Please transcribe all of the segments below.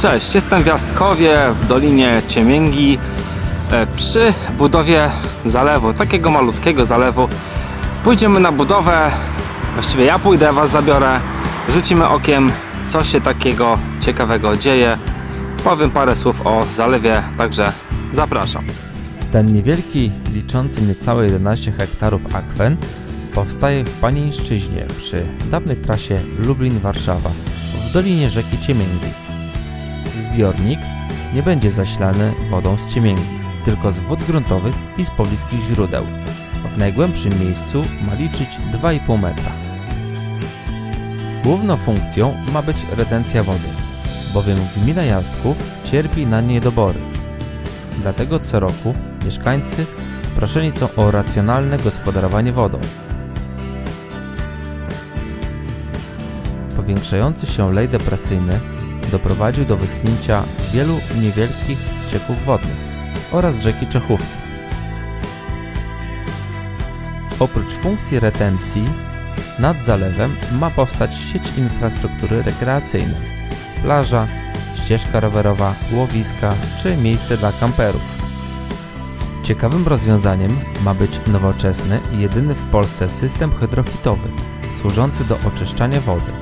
Cześć, jestem w Jastkowie w Dolinie Ciemięgi e, przy budowie zalewu, takiego malutkiego zalewu. Pójdziemy na budowę, właściwie ja pójdę, Was zabiorę, rzucimy okiem, co się takiego ciekawego dzieje. Powiem parę słów o zalewie, także zapraszam. Ten niewielki, liczący niecałe 11 hektarów akwen powstaje w Panieńszczyźnie przy dawnej trasie Lublin-Warszawa w dolinie rzeki Ciemięgi. Zbiornik nie będzie zasilany wodą z Ciemięgi, tylko z wód gruntowych i z pobliskich źródeł. W najgłębszym miejscu ma liczyć 2,5 metra. Główną funkcją ma być retencja wody, bowiem gmina Jastków cierpi na niedobory. Dlatego co roku mieszkańcy proszeni są o racjonalne gospodarowanie wodą. Powiększający się lej depresyjny doprowadził do wyschnięcia wielu niewielkich cieków wodnych oraz rzeki Czechówki. Oprócz funkcji retencji, nad zalewem ma powstać sieć infrastruktury rekreacyjnej, plaża, ścieżka rowerowa, łowiska czy miejsce dla kamperów. Ciekawym rozwiązaniem ma być nowoczesny i jedyny w Polsce system hydrofitowy służący do oczyszczania wody.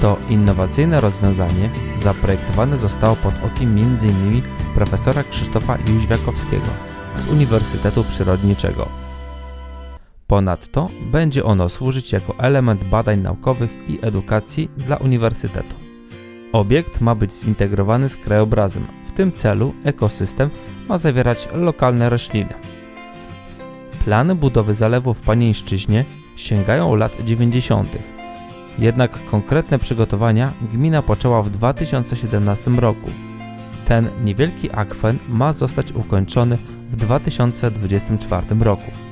To innowacyjne rozwiązanie zaprojektowane zostało pod okiem m.in. profesora Krzysztofa Jóźwiakowskiego z Uniwersytetu Przyrodniczego. Ponadto będzie ono służyć jako element badań naukowych i edukacji dla uniwersytetu. Obiekt ma być zintegrowany z krajobrazem. W tym celu ekosystem ma zawierać lokalne rośliny. Plany budowy zalewu w Panieńszczyźnie sięgają lat 90. Jednak konkretne przygotowania gmina poczęła w 2017 roku. Ten niewielki akwen ma zostać ukończony w 2024 roku.